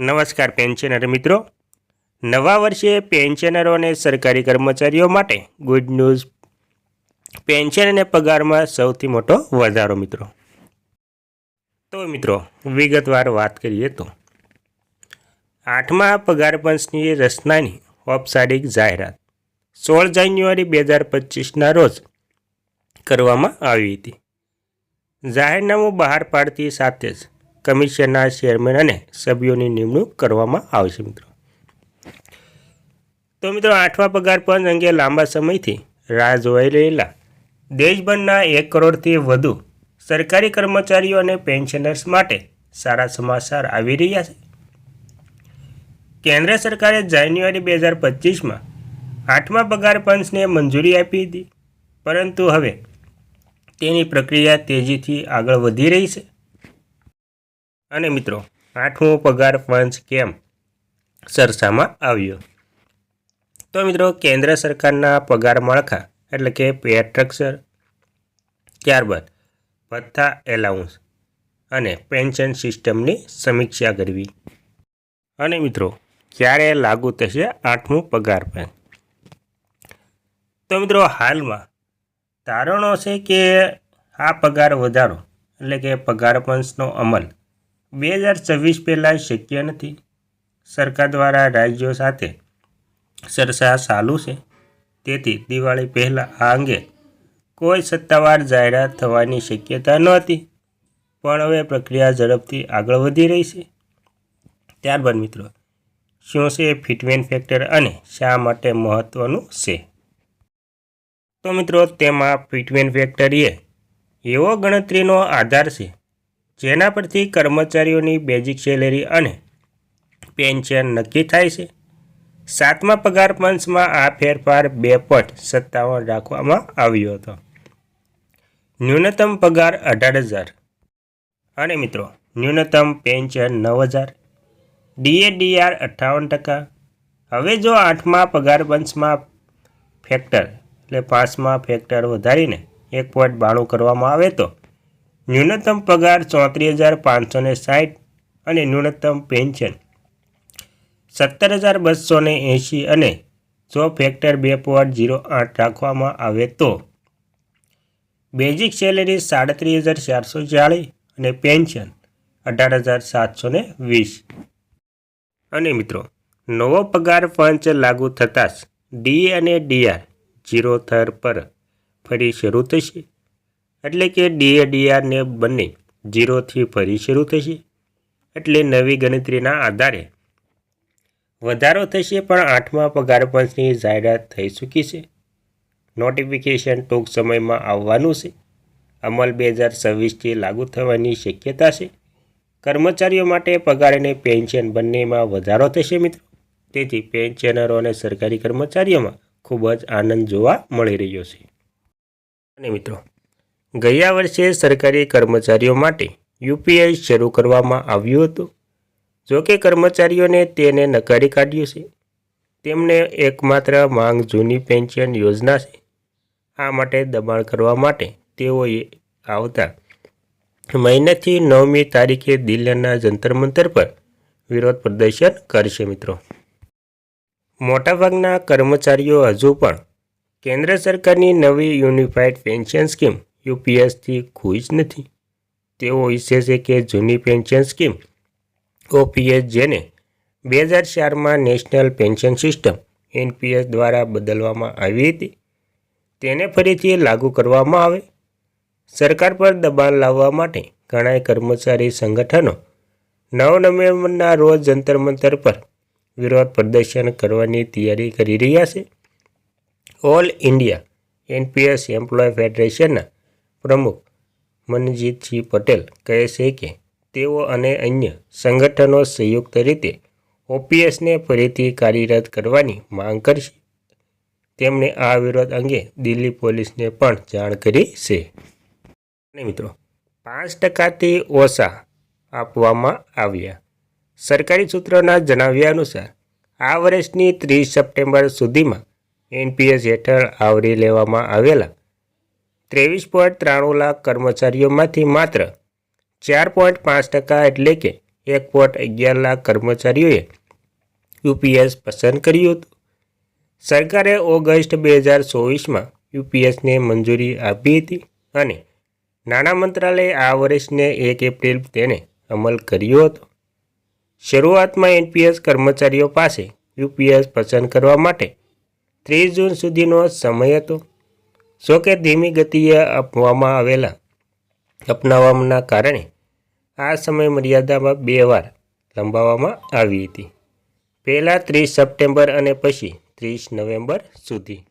નમસ્કાર પેન્શનર મિત્રો. નવા વર્ષે પેન્શનરો અને સરકારી કર્મચારીઓ માટે ગુડ ન્યૂઝ. પેન્શન અને પગારમાં સૌથી મોટો વધારો મિત્રો. તો મિત્રો, વિગતવાર વાત કરીએ તો. આઠમા પગાર પંચની રચનાની ઔપચારિક જાહેરાત સોળ જાન્યુઆરી બે હજાર પચીસના રોજ કરવામાં આવી હતી. જાહેરનામું બહાર પાડતી સાથે જ કમિશનના ચેરમેન અને સભ્યોની નિમણૂક કરવામાં આવશે મિત્રો. તો મિત્રો આઠમા પગાર પંચ અંગે લાંબા સમયથી રાહ જોવાઈ રહેલા દેશભરના એક કરોડથી વધુ સરકારી કર્મચારીઓ અને પેન્શનર્સ માટે સારા સમાચાર આવી રહ્યા છે. કેન્દ્ર સરકારે જાન્યુઆરી બે હજાર પચીસમાં આઠમા પગાર પંચને મંજૂરી આપી હતી પરંતુ હવે તેની પ્રક્રિયા તેજીથી આગળ વધી રહી છે. અને મિત્રો, આઠમો પગાર પંચ કેમ સરસામાં આવ્યો? તો મિત્રો, કેન્દ્ર સરકારના પગાર માળખા એટલે કે પે સ્ટ્રક્ચર ત્યારબાદ ભથ્થા એલાઉન્સ અને પેન્શન સિસ્ટમની સમીક્ષા કરવી. અને મિત્રો, ક્યારે લાગુ થશે આઠમું પગાર પંચ? તો મિત્રો, હાલમાં તારણો છે કે આ પગાર વધારો એટલે કે પગાર પંચનો અમલ બે હજાર છવ્વીસ પહેલાં શક્ય નથી. સરકાર દ્વારા રાજ્યો સાથે ચર્ચા ચાલુ છે. તેથી દિવાળી પહેલાં આ અંગે કોઈ સત્તાવાર જાહેરાત થવાની શક્યતા નહોતી પણ હવે પ્રક્રિયા ઝડપથી આગળ વધી રહી છે. ત્યારબાદ મિત્રો, શું છે ફિટમેન ફેક્ટર અને શા માટે મહત્ત્વનું છે? તો મિત્રો, તેમાં ફિટમેન ફેક્ટર એ એવો ગણતરીનો આધાર છે જેના પરથી કર્મચારીઓની બેઝિક સેલેરી અને પેન્શન નક્કી થાય છે. સાતમા પગાર પંચમાં આ ફેરફાર બે પોઈન્ટ સત્તાવન રાખવામાં આવ્યો હતો. ન્યૂનતમ પગાર અઢાર હજાર. અને મિત્રો, ન્યૂનતમ પેન્શન નવ હજાર. ડીએડીઆર અઠ્ઠાવન ટકા. હવે જો આઠમા પગાર પંચમાં ફેક્ટર, એટલે પાંચમા ફેક્ટર વધારીને એક પોઈન્ટ બાણું કરવામાં આવે તો ન્યૂનતમ પગાર ચોત્રીસ હજાર પાંચસો ને સાઠ અને ન્યૂનતમ પેન્શન સત્તર હજાર બસો એંશી અને જો ફેક્ટર બે પોઈન્ટ જીરો આઠ રાખવામાં આવે તો બેઝિક સેલેરી સાડત્રીસ હજાર ચારસો ચાળીસ અને પેન્શન અઢાર હજાર સાતસો વીસ. અને મિત્રો, નવો પગાર પંચ લાગુ થતાં જ ડી અને ડીઆર જીરો થર પર ફરી શરૂ થશે. એટલે કે ડીએડીઆરને બંને જીરોથી ફરી શરૂ થશે. એટલે નવી ગણતરીના આધારે વધારો થશે, પણ આઠમા પગાર પંચની જાહેરાત થઈ ચૂકી છે. નોટિફિકેશન ટૂંક સમયમાં આવવાનું છે. અમલ બે હજાર છવ્વીસથી લાગુ થવાની શક્યતા છે. કર્મચારીઓ માટે પગાર અને પેન્શન બંનેમાં વધારો થશે મિત્રો. તેથી પેન્શનરો અને સરકારી કર્મચારીઓમાં ખૂબ જ આનંદ જોવા મળી રહ્યો છે. અને મિત્રો ગયા વર્ષે સરકારી કર્મચારીઓ માટે યુપીઆઈ શરૂ કરવામાં આવ્યું હતું. જો કે કર્મચારીઓને તેને નકારી કાઢ્યું છે. તેમને એકમાત્ર માંગ જૂની પેન્શન યોજના છે. આ માટે દબાણ કરવા માટે તેઓએ આવતા મહિનાથી નવમી તારીખે દિલ્હીના જંતર મંતર પર વિરોધ પ્રદર્શન કરશે મિત્રો. મોટાભાગના કર્મચારીઓ હજુ પણ કેન્દ્ર સરકારની નવી યુનિફાઈડ પેન્શન સ્કીમ યુપીએસથી ખુશ નથી. તેઓ ઈચ્છે છે કે જૂની પેન્શન સ્કીમ ઓપીએસ જેને બે હજાર ચારમાં નેશનલ પેન્શન સિસ્ટમ એનપીએસ દ્વારા બદલવામાં આવી હતી, તેને ફરીથી લાગુ કરવામાં આવે. સરકાર પર દબાણ લાવવા માટે ઘણા કર્મચારી સંગઠનો નવ નવેમ્બરના રોજ જંતર મંતર પર વિરોધ પ્રદર્શન કરવાની તૈયારી કરી રહ્યા છે. ઓલ ઇન્ડિયા એનપીએસ એમ્પ્લોય ફેડરેશનના પ્રમુખ મનજીતસિંહ પટેલ કહે છે કે તેઓ અને અન્ય સંગઠનો સંયુક્ત રીતે ઓપીએસને ફરીથી કાર્યરત કરવાની માંગ કરશે. તેમણે આ વિરોધ અંગે દિલ્હી પોલીસને પણ જાણ કરી છે. અને મિત્રો, પાંચ ટકાથી ઓછા આપવામાં આવ્યા. સરકારી સૂત્રોના જણાવ્યા અનુસાર, આ વર્ષની ત્રીસ સપ્ટેમ્બર સુધીમાં એનપીએસ હેઠળ આવરી લેવામાં આવેલા ત્રેવીસ પોઈન્ટ ત્રાણું લાખ કર્મચારીઓમાંથી માત્ર ચાર પોઈન્ટ પાંચ ટકા એટલે કે એક પોઈન્ટ અગિયાર લાખ કર્મચારીઓએ યુપીએસ પસંદ કર્યું હતું. સરકારે ઓગસ્ટ બે હજાર ચોવીસમાં યુપીએસને મંજૂરી આપી હતી અને નાણાં મંત્રાલયે આ વર્ષને એક એપ્રિલ તેને અમલ કર્યો હતો. શરૂઆતમાં એનપીએસ કર્મચારીઓ પાસે યુપીએસ પસંદ કરવા માટે ત્રીસ જૂન સુધીનો સમય હતો. જોકે ધીમી ગતિએ આપવામાં આવેલા અપનાવવાના કારણે આ સમય મર્યાદામાં બે વાર લંબાવવામાં આવી હતી. પહેલાં ત્રીસ સપ્ટેમ્બર અને પછી ત્રીસ નવેમ્બર સુધી.